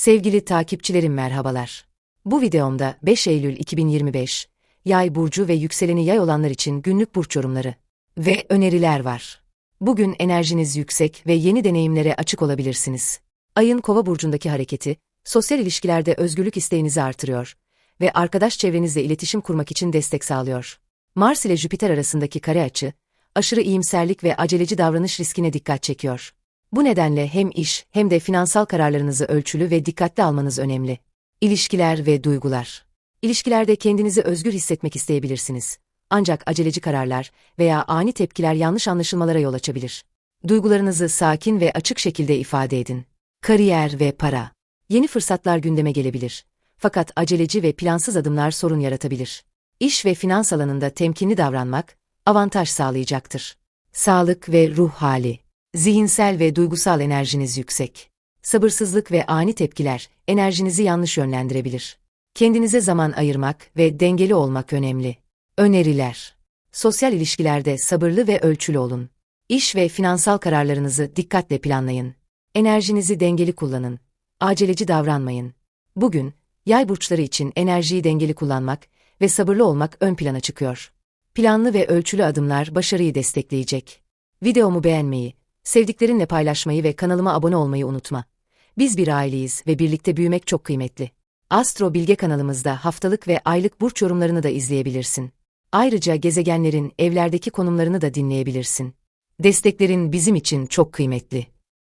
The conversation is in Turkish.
Sevgili takipçilerim merhabalar. Bu videomda 5 Eylül 2025, Yay burcu ve yükseleni Yay olanlar için günlük burç yorumları ve öneriler var. Bugün enerjiniz yüksek ve yeni deneyimlere açık olabilirsiniz. Ayın Kova burcundaki hareketi, sosyal ilişkilerde özgürlük isteğinizi artırıyor ve arkadaş çevrenizle iletişim kurmak için destek sağlıyor. Mars ile Jüpiter arasındaki kare açı, aşırı iyimserlik ve aceleci davranış riskine dikkat çekiyor. Bu nedenle hem iş hem de finansal kararlarınızı ölçülü ve dikkatli almanız önemli. İlişkiler ve duygular. İlişkilerde kendinizi özgür hissetmek isteyebilirsiniz. Ancak aceleci kararlar veya ani tepkiler yanlış anlaşılmalara yol açabilir. Duygularınızı sakin ve açık şekilde ifade edin. Kariyer ve para. Yeni fırsatlar gündeme gelebilir. Fakat aceleci ve plansız adımlar sorun yaratabilir. İş ve finans alanında temkinli davranmak avantaj sağlayacaktır. Sağlık ve ruh hali. Zihinsel ve duygusal enerjiniz yüksek. Sabırsızlık ve ani tepkiler enerjinizi yanlış yönlendirebilir. Kendinize zaman ayırmak ve dengeli olmak önemli. Öneriler. Sosyal ilişkilerde sabırlı ve ölçülü olun. İş ve finansal kararlarınızı dikkatle planlayın. Enerjinizi dengeli kullanın. Aceleci davranmayın. Bugün, yay burçları için enerjiyi dengeli kullanmak ve sabırlı olmak ön plana çıkıyor. Planlı ve ölçülü adımlar başarıyı destekleyecek. Videomu beğenmeyi, sevdiklerinle paylaşmayı ve kanalıma abone olmayı unutma. Biz bir aileyiz ve birlikte büyümek çok kıymetli. Astro Bilge kanalımızda haftalık ve aylık burç yorumlarını da izleyebilirsin. Ayrıca gezegenlerin evlerdeki konumlarını da dinleyebilirsin. Desteklerin bizim için çok kıymetli.